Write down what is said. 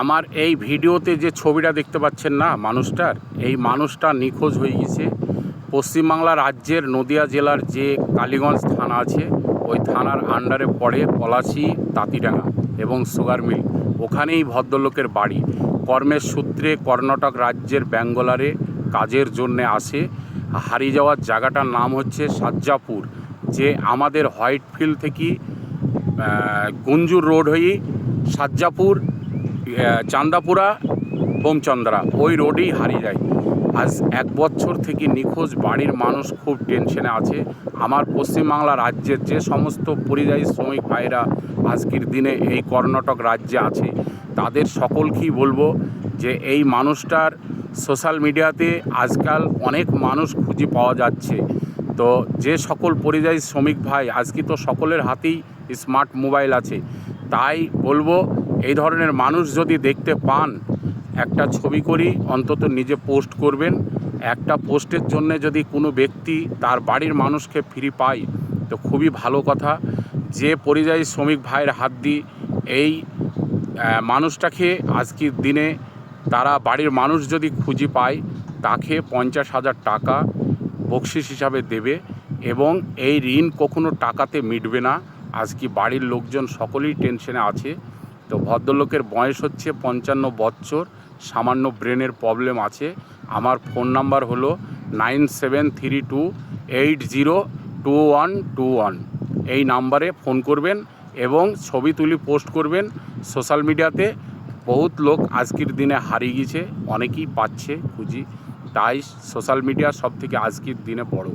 আমার এই ভিডিওতে যে ছবিটা দেখতে পাচ্ছেন না মানুষটার, এই মানুষটা নিখোঁজ হয়ে গেছে। পশ্চিমবাংলা রাজ্যের নদিয়া জেলার যে কালীগঞ্জ থানা আছে, ওই থানার আন্ডারে পড়ে পলাশি তাঁতিডাঙ্গা এবং সুগার মিল। ওখানেই ভদ্রলোকের বাড়ি। কর্মের সূত্রে কর্ণাটক রাজ্যের ব্যাঙ্গলারে কাজের জন্যে আসে। হারিয়ে যাওয়ার জায়গাটার নাম হচ্ছে সাজ্জাপুর, যে আমাদের হোয়াইট ফিল্ড থেকে গুঞ্জুর রোড হয়ে সাজ্জাপুর চান্দাপুরা, বোমচন্দ্রা, ওই রোডেই হারিয়ে যায়। আজ এক বছর থেকে নিখোঁজ বাড়ির মানুষ খুব টেনশনে আছে। আমার পশ্চিমবাংলা রাজ্যের যে সমস্ত পরিযায়ী শ্রমিক ভাইরা আজকের দিনে এই কর্ণাটক রাজ্যে আছে, তাদের সকলকেই বলব যে এই মানুষটার সোশ্যাল মিডিয়াতে আজকাল অনেক মানুষ খুঁজে পাওয়া যাচ্ছে। তো যে সকল পরিযায়ী শ্রমিক ভাই, আজকে তো সকলের হাতেই স্মার্ট মোবাইল আছে। তাই বলব এই ধরনের মানুষ যদি দেখতে পান, একটা ছবি করি, অন্তত নিজে পোস্ট করবেন। একটা পোস্টের জন্য যদি কোনো ব্যক্তি তার বাড়ির মানুষকে ফ্রি পায়, তো খুবই ভালো কথা। যে পরিযায়ী শ্রমিক ভাইয়ের হাত দিয়ে এই মানুষটাকে আজকের দিনে তারা বাড়ির মানুষ যদি খুঁজে পায়, তাকে পঞ্চাশ হাজার টাকা বকশিস হিসাবে দেবে এবং এই ঋণ কখনো টাকাতে মিটবে না। আজকে বাড়ির লোকজন সকলেই টেনশনে আছে। তো ভদ্রলোকের বয়স হচ্ছে পঞ্চান্ন বছর সামান্য ব্রেনের প্রবলেম আছে। আমার ফোন নাম্বার হলো nine seven three two eight zero two one two one. এই নাম্বারে ফোন করবেন এবং ছবি তুলি পোস্ট করবেন। সোশ্যাল মিডিয়াতে বহুত লোক আজকের দিনে হারিয়ে গেছে অনেকেই পাচ্ছে খুঁজি। তাই সোশ্যাল মিডিয়া সব থেকে আজকের দিনে বড়।